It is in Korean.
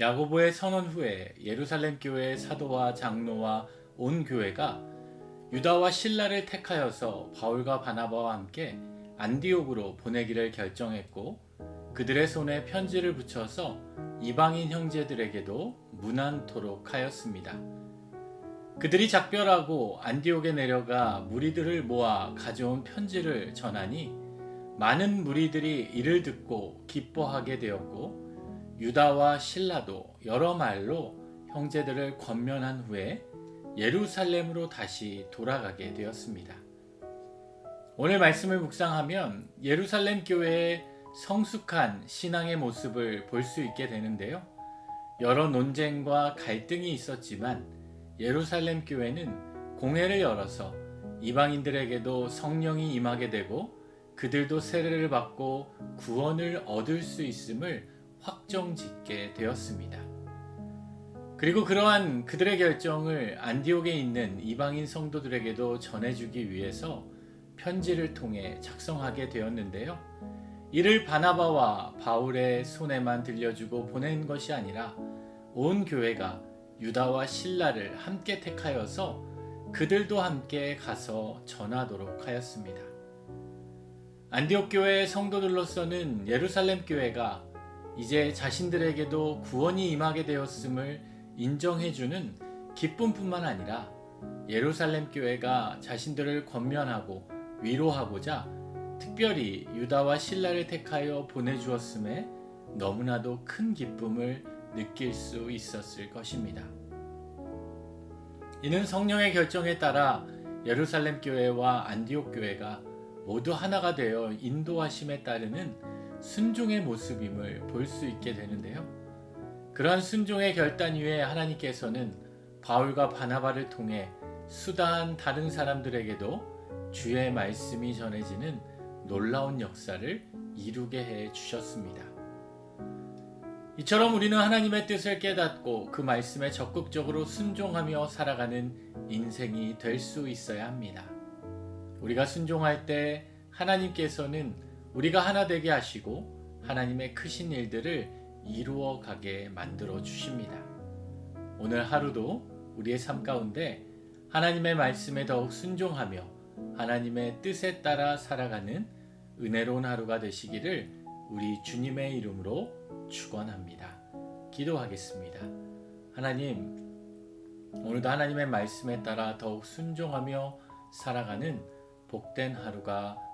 야고보의 선언 후에 예루살렘 교회의 사도와 장로와 온 교회가 유다와 신라를 택하여서 바울과 바나바와 함께 안디옥으로 보내기를 결정했고 그들의 손에 편지를 붙여서 이방인 형제들에게도 문안토록 하였습니다. 그들이 작별하고 안디옥에 내려가 무리들을 모아 가져온 편지를 전하니 많은 무리들이 이를 듣고 기뻐하게 되었고 유다와 신라도 여러 말로 형제들을 권면한 후에 예루살렘으로 다시 돌아가게 되었습니다. 오늘 말씀을 묵상하면 예루살렘 교회의 성숙한 신앙의 모습을 볼 수 있게 되는데요. 여러 논쟁과 갈등이 있었지만 예루살렘 교회는 공회를 열어서 이방인들에게도 성령이 임하게 되고 그들도 세례를 받고 구원을 얻을 수 있음을 확정 짓게 되었습니다. 그리고 그러한 그들의 결정을 안디옥에 있는 이방인 성도들에게도 전해주기 위해서 편지를 통해 작성하게 되었는데요. 이를 바나바와 바울의 손에만 들려주고 보낸 것이 아니라 온 교회가 유다와 신라를 함께 택하여서 그들도 함께 가서 전하도록 하였습니다. 안디옥 교회의 성도들로서는 예루살렘 교회가 이제 자신들에게도 구원이 임하게 되었음을 인정해주는 기쁨뿐만 아니라 예루살렘 교회가 자신들을 권면하고 위로하고자 특별히 유다와 신라를 택하여 보내주었음에 너무나도 큰 기쁨을 느낄 수 있었을 것입니다. 이는 성령의 결정에 따라 예루살렘 교회와 안디옥 교회가 모두 하나가 되어 인도하심에 따르는 순종의 모습임을 볼 수 있게 되는데요. 그러한 순종의 결단 위에 하나님께서는 바울과 바나바를 통해 수다한 다른 사람들에게도 주의 말씀이 전해지는 놀라운 역사를 이루게 해 주셨습니다. 이처럼 우리는 하나님의 뜻을 깨닫고 그 말씀에 적극적으로 순종하며 살아가는 인생이 될 수 있어야 합니다. 우리가 순종할 때 하나님께서는 우리가 하나 되게 하시고 하나님의 크신 일들을 이루어 가게 만들어 주십니다. 오늘 하루도 우리의 삶 가운데 하나님의 말씀에 더욱 순종하며 하나님의 뜻에 따라 살아가는 은혜로운 하루가 되시기를 우리 주님의 이름으로 축원합니다. 기도하겠습니다. 하나님, 오늘도 하나님의 말씀에 따라 더욱 순종하며 살아가는 복된 하루가